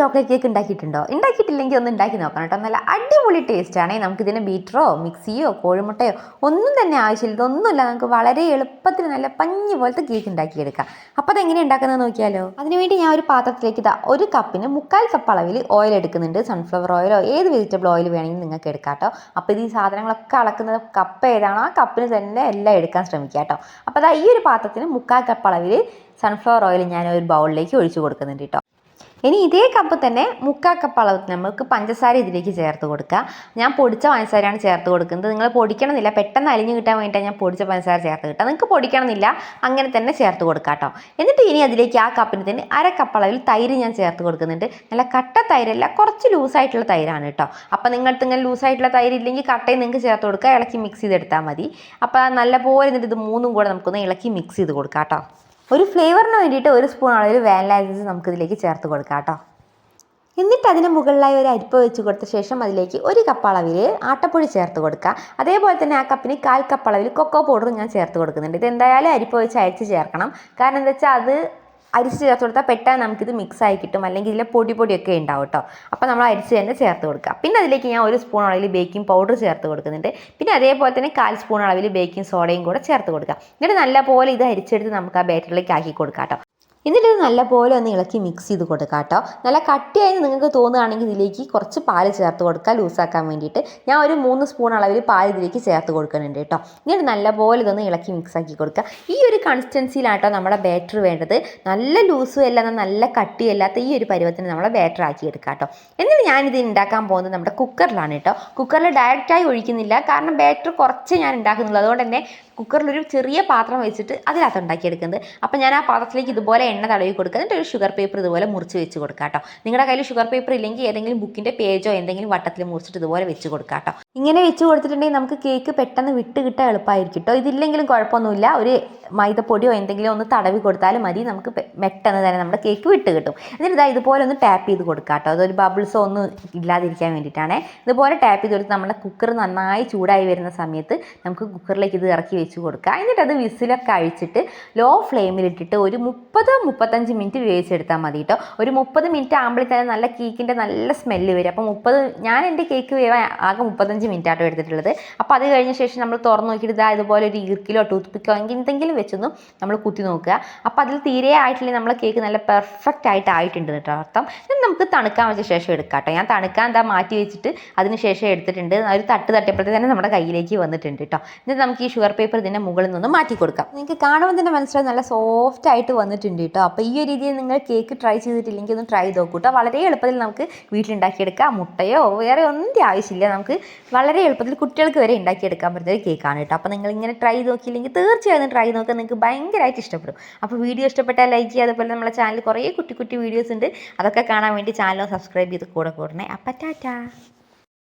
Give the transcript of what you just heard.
Chocolate cake ഉണ്ടാക്കിയിട്ടുണ്ടോ? ഉണ്ടാക്കിയിട്ടില്ലെങ്കിൽ ഒന്ന് ഉണ്ടാക്കി നോക്കണം കേട്ടോ. നല്ല അടിപൊളി ടേസ്റ്റ് നമുക്ക് നമുക്കിതിന് ബീറ്ററോ മിക്സിയോ കോഴിമുട്ടയോ ഒന്നും തന്നെ ആവശ്യമില്ല. ഇതൊന്നുമില്ല നമുക്ക് വളരെ എളുപ്പത്തിൽ നല്ല പഞ്ഞി പോലത്തെ കേക്ക് ഉണ്ടാക്കിയെടുക്കാം. അപ്പോൾ അതെങ്ങനെ ഉണ്ടാക്കുന്നത് നോക്കിയാലോ? അതിനുവേണ്ടി ഞാൻ ഒരു പാത്രത്തിലേക്ക് ഇതാ ഒരു കപ്പിന് മുക്കാൽ കപ്പ് അളവിൽ ഓയിൽ എടുക്കുന്നുണ്ട്. സൺഫ്ലവർ ഓയിലോ ഏത് വെജിറ്റബിൾ ഓയിൽ വേണമെങ്കിലും നിങ്ങൾക്ക് എടുക്കാം കേട്ടോ. അപ്പോൾ ഈ സാധനങ്ങളൊക്കെ അളക്കുന്നത് കപ്പ് ഏതാണോ ആ കപ്പിന് തന്നെ എല്ലാം എടുക്കാൻ ശ്രമിക്കുക കേട്ടോ. അപ്പോൾ അതാ ഈ ഒരു പാത്രത്തിന് മുക്കാൽ കപ്പ് അളവിൽ സൺഫ്ലവർ ഓയിൽ ഞാൻ ഒരു ബൗളിലേക്ക് ഒഴിച്ചു കൊടുക്കുന്നുണ്ട് കേട്ടോ. ഇനി ഇതേ കപ്പ് തന്നെ മുക്കാൽ കപ്പ് അളവ് നമുക്ക് പഞ്ചസാര ഇതിലേക്ക് ചേർത്ത് കൊടുക്കുക. ഞാൻ പൊടിച്ച പഞ്ചസാരയാണ് ചേർത്ത് കൊടുക്കുന്നത്. നിങ്ങൾ പൊടിക്കണമെന്നില്ല. പെട്ടെന്ന് അലിഞ്ഞു കിട്ടാൻ വേണ്ടിയിട്ടാണ് ഞാൻ പൊടിച്ച പഞ്ചസാര ചേർത്ത് കിട്ടുക. നിങ്ങൾക്ക് പൊടിക്കണമെന്നില്ല. അങ്ങനെ തന്നെ ചേർത്ത് കൊടുക്കുക കേട്ടോ. എന്നിട്ട് ഇനി അതിലേക്ക് ആ കപ്പിന് തന്നെ അര കപ്പ് അളവിൽ തൈര് ഞാൻ ചേർത്ത് കൊടുക്കുന്നുണ്ട്. നല്ല കട്ട തൈരല്ല കുറച്ച് ലൂസായിട്ടുള്ള തൈരാണ് കേട്ടോ. അപ്പോൾ നിങ്ങൾക്ക് ഇങ്ങനെ ലൂസായിട്ടുള്ള തൈര് ഇല്ലെങ്കിൽ കട്ടയും നിങ്ങൾക്ക് ചേർത്ത് കൊടുക്കുക. ഇളക്കി മിക്സ് ചെയ്തെടുത്താൽ മതി. അപ്പോൾ നല്ലപോലെ എന്നിട്ട് ഇത് മൂന്നും കൂടെ നമുക്കൊന്ന് ഇളക്കി മിക്സ് ചെയ്ത് കൊടുക്കാം കേട്ടോ. ഒരു ഫ്ലേവറിന് വേണ്ടിയിട്ട് ഒരു സ്പൂൺ അളവിൽ വാനില എസൻസ് നമുക്കിതിലേക്ക് ചേർത്ത് കൊടുക്കാം കേട്ടോ. എന്നിട്ട് അതിന് മുകളിലായി ഒരു അരിപ്പ വെച്ച് കൊടുത്ത ശേഷം അതിലേക്ക് ഒരു കപ്പ് അളവിൽ ആട്ടപ്പൊടി ചേർത്ത് കൊടുക്കുക. അതേപോലെ തന്നെ ആ കപ്പിന് കാൽ കപ്പ് അളവിൽ കൊക്കോ പൗഡർ ഞാൻ ചേർത്ത് കൊടുക്കുന്നുണ്ട്. ഇത് എന്തായാലും അരിപ്പ വെച്ച് അയച്ച് ചേർക്കണം. കാരണം എന്താ വെച്ചാൽ അത് അരിച്ച് ചേർത്ത് കൊടുത്താൽ പെട്ടെന്ന് നമുക്കിത് മിക്സ് ആയി കിട്ടും. അല്ലെങ്കിൽ ഇതിലെ പൊടി പൊടിയൊക്കെ ഉണ്ടാവും കേട്ടോ അപ്പോൾ നമ്മൾ അരിച്ച് തന്നെ ചേർത്ത് കൊടുക്കുക. പിന്നെ അതിലേക്ക് ഞാൻ ഒരു സ്പൂൺ അളവിൽ ബേക്കിംഗ് പൗഡർ ചേർത്ത് കൊടുക്കുന്നുണ്ട്. പിന്നെ അതേപോലെ തന്നെ കാൽ സ്പൂൺ അളവിൽ ബേക്കിംഗ് സോഡയും കൂടെ ചേർത്ത് കൊടുക്കുക. എന്നിട്ട് നല്ലപോലെ ഇത് അരിച്ചെടുത്ത് നമുക്ക് ആ ബാറ്ററിലേക്ക് ആക്കി കൊടുക്കാം കേട്ടോ എന്നിട്ട് ഇത് നല്ലപോലെ ഒന്ന് ഇളക്കി മിക്സ് ചെയ്ത് കൊടുക്കുക കേട്ടോ. നല്ല കട്ടിയായി നിങ്ങൾക്ക് തോന്നുകയാണെങ്കിൽ ഇതിലേക്ക് കുറച്ച് പാൽ ചേർത്ത് കൊടുക്കുക ലൂസാക്കാൻ വേണ്ടിയിട്ട്. ഞാൻ ഒരു മൂന്ന് സ്പൂൺ അളവിൽ പാൽ ഇതിലേക്ക് ചേർത്ത് കൊടുക്കുന്നുണ്ട് കേട്ടോ. എന്നിട്ട് നല്ലപോലെ ഇതൊന്ന് ഇളക്കി മിക്സ് ആക്കി കൊടുക്കുക ഈ ഒരു കൺസിസ്റ്റൻസിയിലാട്ടോ നമ്മുടെ ബാറ്റർ വേണ്ടത്. നല്ല ലൂസും അല്ല എന്നാൽ നല്ല കട്ടിയല്ലാത്ത ഈ ഒരു പരുവത്തിന് നമ്മളെ ബാറ്റർ ആക്കി എടുക്കുക കേട്ടോ. എന്നിട്ട് ഞാനിത് ഉണ്ടാക്കാൻ പോകുന്നത് നമ്മുടെ കുക്കറിലാണ് കേട്ടോ. കുക്കറിൽ ഡയറക്റ്റായി ഒഴിക്കുന്നില്ല. കാരണം ബാറ്റർ കുറച്ച് ഞാൻ ഉണ്ടാക്കുന്നുള്ളൂ അതുകൊണ്ട് തന്നെ കുക്കറിലൊരു ചെറിയ പാത്രം വെച്ചിട്ട് അതിനകത്ത് ഉണ്ടാക്കിയെടുക്കുന്നത്. അപ്പോൾ ഞാൻ ആ പാത്രത്തിലേക്ക് ഇതുപോലെ എണ്ണ തടവി കൊടുക്കുക. എന്നിട്ട് ഒരു ഷുഗർ പേപ്പർ ഇതുപോലെ മുറിച്ച് വെച്ച് കൊടുക്കുക കേട്ടോ. നിങ്ങളുടെ കയ്യിൽ ഷുഗർ പേപ്പർ ഇല്ലെങ്കിൽ ഏതെങ്കിലും ബുക്കിന്റെ പേജോ എന്തെങ്കിലും വട്ടത്തിൽ മുറിച്ചിട്ട് ഇതുപോലെ വെച്ച് കൊടുക്കുക കേട്ടോ. ഇങ്ങനെ വെച്ച് കൊടുത്തിട്ടുണ്ടെങ്കിൽ നമുക്ക് കേക്ക് പെട്ടെന്ന് വിട്ട് കിട്ടാൻ എളുപ്പമായിരിക്കും കേട്ടോ. ഇതില്ലെങ്കിലും കുഴപ്പമൊന്നുമില്ല. ഒരു മൈദപ്പൊടിയോ എന്തെങ്കിലും ഒന്ന് തടവി കൊടുത്താൽ മതി. നമുക്ക് മെട്ടെന്ന് തന്നെ നമ്മുടെ കേക്ക് വിട്ട് കിട്ടും. എന്നിട്ട് ഇതാ ഇതുപോലെ ഒന്ന് ടാപ്പ് ചെയ്ത് കൊടുക്കുക കേട്ടോ അതൊരു ബബിൾസോ ഒന്നും ഇല്ലാതിരിക്കാൻ വേണ്ടിയിട്ടാണ്. ഇതുപോലെ ടാപ്പ് ചെയ്ത് കൊടുത്ത് നമ്മുടെ കുക്കർ നന്നായി ചൂടായി വരുന്ന സമയത്ത് നമുക്ക് കുക്കറിലേക്ക് ഇത് ഇറക്കി വെച്ച് കൊടുക്കുക എന്നിട്ട് അത് വിസിലൊക്കെ അഴിച്ചിട്ട് ലോ ഫ്ലെയിമിലിട്ടിട്ട് ഒരു മുപ്പത് മുപ്പത്തഞ്ച് മിനിറ്റ് വേവിച്ചെടുത്താൽ മതി കേട്ടോ ഒരു മുപ്പത് മിനിറ്റ് ആകുമ്പോഴേ തന്നെ നല്ല കേക്കിന്റെ നല്ല സ്മെല്ല് വരും. അപ്പോൾ മുപ്പത് ഞാൻ എന്റെ കേക്ക് വേവാൻ ആകെ മുപ്പത്തഞ്ച് മിനിറ്റ് ആട്ടോ എടുത്തിട്ടുള്ളത്. അപ്പോൾ അത് കഴിഞ്ഞ ശേഷം നമ്മൾ തുറന്ന് നോക്കിയിട്ട് ഇതാ ഇതുപോലെ ഒരു ഈർക്കിലോ ടൂത്ത് പിക്കോ എന്തെങ്കിലും വെച്ചൊന്നും നമ്മൾ കുത്തി നോക്കുക. അപ്പോൾ അതിൽ തീരെ ആയിട്ടില്ലെങ്കിൽ നമ്മൾ കേക്ക് നല്ല പെർഫെക്റ്റ് ആയിട്ട് ആയിട്ടുണ്ട് കേട്ടോ അർത്ഥം. നമുക്ക് തണുക്കാൻ വെച്ച ശേഷം എടുക്കാം കേട്ടോ. ഞാൻ തണുക്കാൻ എന്താ മാറ്റി വെച്ചിട്ട് അതിന് ശേഷം എടുത്തിട്ടുണ്ട്. ഒരു തട്ട് തട്ടിയപ്പോഴത്തെ തന്നെ നമ്മുടെ കയ്യിലേക്ക് വന്നിട്ടുണ്ട് കേട്ടോ. എന്നിട്ട് നമുക്ക് ഈ ഷുഗർ പേപ്പർ ഇതിന്റെ മുകളിൽ നിന്ന് മാറ്റി കൊടുക്കാം. നിങ്ങൾക്ക് കാണുമ്പോൾ തന്നെ മനസ്സിലായി നല്ല സോഫ്റ്റ് ആയിട്ട് വന്നിട്ടുണ്ട് കേട്ടോ. അപ്പോൾ ഈ ഒരു രീതിയിൽ നിങ്ങൾ കേക്ക് ട്രൈ ചെയ്തിട്ടില്ലെങ്കിൽ ഒന്ന് ട്രൈ നോക്കൂ കേട്ടോ. വളരെ എളുപ്പത്തിൽ നമുക്ക് വീട്ടിലുണ്ടാക്കിയെടുക്കാം. മുട്ടയോ വേറെ ഒന്നും ആവശ്യമില്ല. നമുക്ക് വളരെ എളുപ്പത്തിൽ കുട്ടികൾക്ക് വരെ ഉണ്ടാക്കിയെടുക്കാൻ പറ്റുന്ന ഒരു കേക്കാണ് കേട്ടോ. അപ്പോൾ നിങ്ങൾ ഇങ്ങനെ ട്രൈ നോക്കിയില്ലെങ്കിൽ തീർച്ചയായും ട്രൈ നോക്കുക നിങ്ങൾക്ക് ഭയങ്കരമായിട്ട് ഇഷ്ടപ്പെടും. അപ്പോൾ വീഡിയോ ഇഷ്ടപ്പെട്ടാൽ ലൈക്ക് ചെയ്യുക അതുപോലെ നമ്മളെ ചാനൽ കുറേ കുട്ടി കുട്ടി വീഡിയോസ് ഉണ്ട്. അതൊക്കെ കാണാൻ വേണ്ടി ചാനൽ സബ്സ്ക്രൈബ് ചെയ്ത് കൂടെ കൂടണേ. അപ്പം ടാറ്റാ.